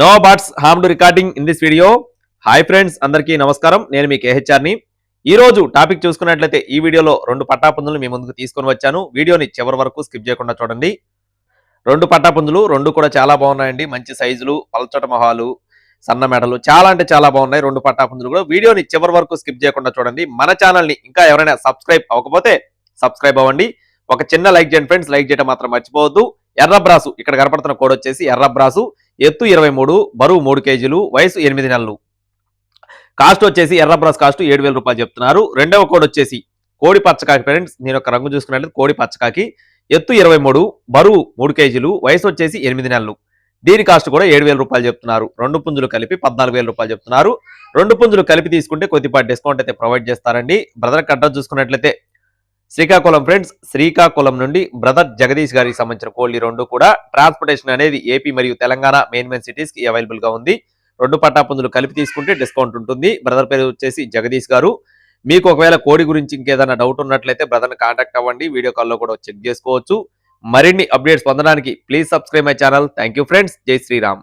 No bots harm to recording in this video. Hi friends అందరికీ నమస్కారం. నేను మీ కేహెచ్ఆర్ని. ఈ రోజు టాపిక్ చూసుకున్నట్లయితే ఈ వీడియోలో రెండు పట్టాపుందులు మీ ముందుకు తీసుకొని వచ్చాను. వీడియోని చివరి వరకు స్కిప్ చేయకుండా చూడండి. రెండు పట్టాపుందులు రెండు కూడా చాలా బాగున్నాయండి. మంచి సైజులు పల్చట మొహాలు సన్న మెడలు చాలా అంటే చాలా బాగున్నాయి రెండు పట్టాపుందులు కూడా. వీడియోని చివరి వరకు స్కిప్ చేయకుండా చూడండి. మన ఛానల్ని ఇంకా ఎవరైనా సబ్స్క్రైబ్ అవ్వకపోతే సబ్స్క్రైబ్ అవ్వండి. ఒక చిన్న లైక్ చేయండి ఫ్రెండ్స్. లైక్ చేయడం మాత్రం మర్చిపోవద్దు. ఎర్ర బ్రాసు ఇక్కడ కనపడుతున్న కోడ్ వచ్చేసి ఎర్ర బ్రాసు ఎత్తు ఇరవై మూడు బరువు మూడు కేజీలు వయసు ఎనిమిది నెలలు. కాస్ట్ వచ్చేసి ఎర్రబ్రాస్ కాస్ట్ ఏడు వేల రూపాయలు చెప్తున్నారు. రెండవ కోడ్ వచ్చేసి కోడి పచ్చకాకి ఫ్రెండ్స్ నేను ఒక రంగు చూసుకున్నట్లయితే కోడి పచ్చకాకి. ఎత్తు ఇరవై మూడు బరువు మూడు కేజీలు వయసు వచ్చేసి ఎనిమిది నెలలు. దీని కాస్ట్ కూడా ఏడు వేల రూపాయలు చెప్తున్నారు. రెండు పుంజులు కలిపి పద్నాలుగు వేల రూపాయలు చెప్తున్నారు. రెండు పుంజులు కలిపి తీసుకుంటే కొద్దిపాటి డిస్కౌంట్ అయితే ప్రొవైడ్ చేస్తారండి. బ్రదర్ కట్ట చూసుకున్నట్లయితే శ్రీకాకుళం ఫ్రెండ్స్ శ్రీకాకుళం నుండి బ్రదర్ జగదీష్ గారికి సంబంధించిన కోళ్ళు రెండు కూడా ట్రాన్స్పోర్టేషన్ అనేది ఏపీ మరియు తెలంగాణ మెయిన్ మెయిన్ సిటీస్కి అవైలబుల్గా ఉంది. రెండు పట్టాపుందులు కలిపి తీసుకుంటే డిస్కౌంట్ ఉంటుంది. బ్రదర్ పేరు వచ్చేసి జగదీష్ గారు. మీకు ఒకవేళ కోడి గురించి ఇంకేదైనా డౌట్ ఉన్నట్లయితే బ్రదర్ని కాంటాక్ట్ అవ్వండి. వీడియో కాల్లో కూడా చెక్ చేసుకోవచ్చు. మరిన్ని అప్డేట్స్ పొందడానికి please subscribe my channel thank friends జై శ్రీరామ్.